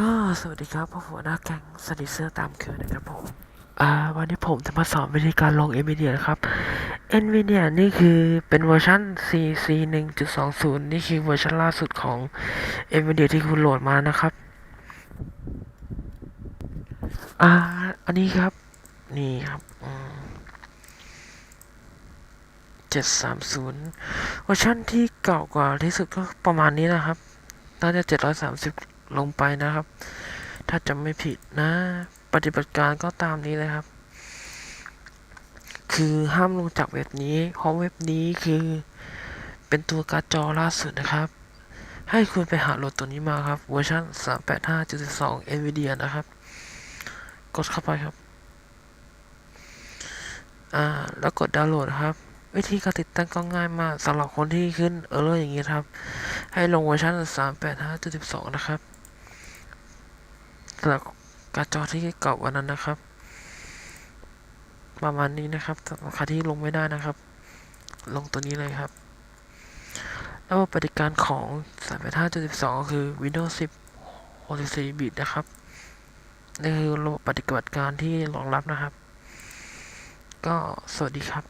ก็สวัสดีครับผมหัวหน้าแก๊งสติเซอร์ตามคือนะครับผมอ่าวันนี้ผมจะมาสอนวิธีการลง NVIDIA นะครับ NVIDIA นี่คือเป็นเวอร์ชัน CC 1.20 นี่คือเวอร์ชันล่าสุดของ NVIDIA ที่คุณโหลดมานะครับอ่าอันนี้ครับ นี่ครับอืม730เวอร์ชันที่เก่ากว่าที่สุดก็ประมาณนี้นะครับ น่าจะ730 ลงไปนะครับ ถ้าจำไม่ผิดนะ ปฏิบัติการก็ตามนี้เลยครับ คือห้ามลงจากเว็บนี้เพราะเว็บนี้คือเป็นตัวการ์ดจอล่าสุดนะครับ ให้คุณไปหาโหลดตัวนี้มาครับ เวอร์ชัน385.12 NVIDIA นะครับ กดเข้าไปครับ อ่า แล้วกดดาวน์โหลดครับวิธีการติดตั้งก็ง่ายมากสำหรับคนที่ขึ้นเออร์เลอร์อย่างนี้ครับ ให้ลงเวอร์ชัน385.12 นะครับ สำหรับการ์ดจอที่เก่ากว่านั้นนะครับ ประมาณนี้นะครับสำหรับใครที่ลงไม่ได้นะครับ ลงตัวนี้เลยครับระบบปฏิการของ385.12 ก็คือ Windows 10 64 บิตนะครับนี่คือระบบปฏิบัติการที่รองรับนะครับ ก็สวัสดีครับ